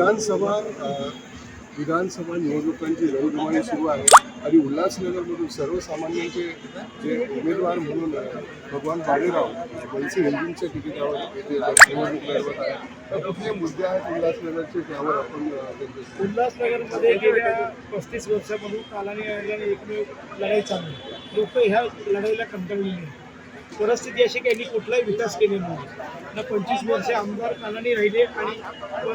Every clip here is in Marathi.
विधानसभा विधानसभा निवडणुकांची रणधुमाळी सुरू आहे. आणि उल्हासनगरमधून सर्वसामान्यांचे जे उमेदवार म्हणून भगवान बाळेराव मनसे हिंदूंच्या तिकिटावर निवडणूक लढवत आहे. कुठले मुद्दे आहेत उल्हासनगरचे त्यावर आपण उल्हासनगरमध्ये गेल्या पस्तीस वर्षापासून कालाने आल्याने एकमेव लढाई चालू लोक ह्या लढाईला कंटाळलेली परिस्थिती अशी की यांनी कुठलाही विकास केलेला नाही. ना पंचवीस वर्ष आमदार कानाने राहिले आणि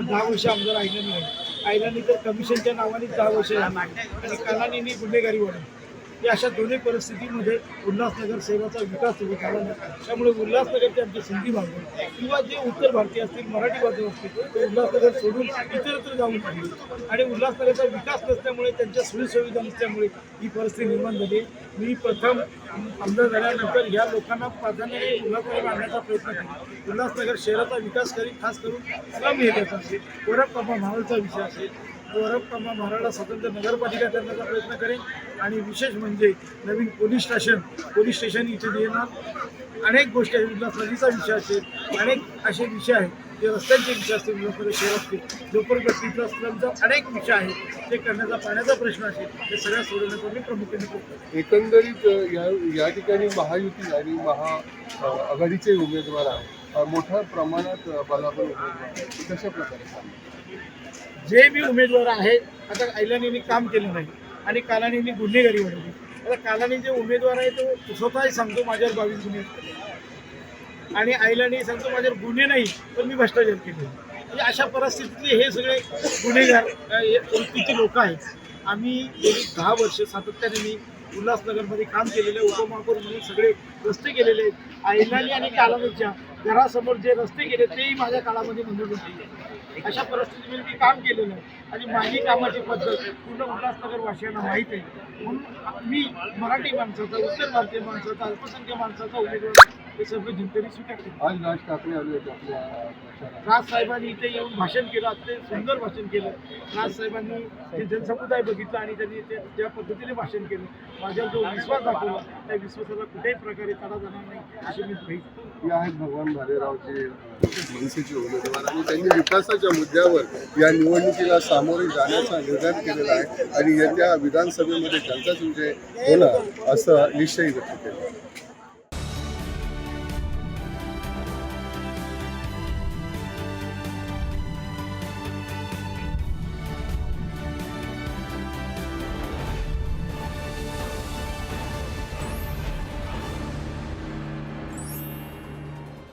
दहा वर्ष आमदार आयलानी राहिले आयलानी तर कमिशनच्या नावाने दहा वर्ष झाला. आणि कालानींनी गुन्हेगारी वाढवली. या अशा दोन्ही परिस्थितीमध्ये उल्हासनगर शहराचा विकास होत झाला नाही. त्यामुळे उल्हासनगरचे आमचे सिंधी बांधव किंवा जे उत्तर भारतीय असतील मराठी बांधव असतील ते उल्हासनगर सोडून इतरत्र जाऊन लागले आणि उल्हासनगरचा विकास नसल्यामुळे त्यांच्या सोयीसुविधा नसल्यामुळे ही परिस्थिती निर्माण झाली. मी प्रथम आमदार झाल्यानंतर या लोकांना प्राधान्याने उल्हासनगर आणण्याचा प्रयत्न केला. उल्हासनगर शहराचा विकास करी खास करून स्लम एरियाचा असेल वरपकामा महालचा विषय असेल वरपकामा महाराला स्वतंत्र नगरपालिका करण्याचा प्रयत्न करेन. आणि विशेष म्हणजे नवीन पोलीस स्टेशन पोलीस स्टेशन इथे येणार. अनेक गोष्टी आहेत. उल्हास नदीचा विषय असेल अनेक असे विषय आहेत. जे रस्त्यांचे विषय असतील उल्हासनगर शहर असतील झोपडपट्टीचा स्लमचा अनेक विषय आहेत. ते करण्याचा पाण्याचा प्रश्न असेल ते सगळ्या सोडवण्याचा मी प्रामुख्याने करतो. एकंदरीत या या ठिकाणी महायुती आणि महा आघाडीचे उमेदवार आहेत. मोठ्या प्रमाणात बलाबल कशा प्रकारे जे बी उमेदवार आहेत आता ऐलानींनी काम केलं नाही आणि कालानींनी गुन्हेगारी वाढवली. आता कालानी जे उमेदवार आहे तो स्वतःही सांगतो माझ्यावर बावीस गुन्हे आणि आईलानी सांगतो माझ्यावर गुन्हे नाही पण मी भ्रष्टाचार केले म्हणजे अशा परिस्थितीतले हे सगळे गुन्हेगार अ, हे लोक आहेत. आम्ही गेली दहा वर्ष सातत्याने मी उल्हासनगरमध्ये काम केलेलं आहे उपमहापौर म्हणून सगळे रस्ते केलेले आहेत. आईलानी आणि कालानीच्या घरासमोर जे रस्ते गेले तेही माझ्या काळामध्ये मंजूर होते. अशा परिस्थितीमध्ये मी काम केलेलं आहे. आणि माझी कामाची पद्धत पूर्ण उल्हासनगर वासियांना माहीत आहे. म्हणून मी मराठी माणसाचा उत्तर भारतीय माणसाचा अल्पसंख्य माणसाचा उमेदवार हे सर्व जनतेने स्वीकारले आज राज ठाकरे आले होते आपल्या राज साहेबांनी इथे येऊन भाषण केलं अत्यंत सुंदर भाषण केलं. राज साहेबांनी जे जनसमुदाय बघितला आणि त्यांनी ते ज्या पद्धतीने भाषण केलं. माझ्यावर जो विश्वास दाखवला त्या विश्वासाला कुठल्याही प्रकारे तडा जाणार नाही अशी मी आहेत भगवान भालेरावचे मनसेचे उमेदवार आणि त्यांनी विकासाच्या मुद्द्यावर या निवडणुकीला सामोरे जाण्याचा निर्धार केलेला आहे आणि येत्या विधानसभेमध्ये त्यांचाच विजय होणार असं निश्चय व्यक्त केला.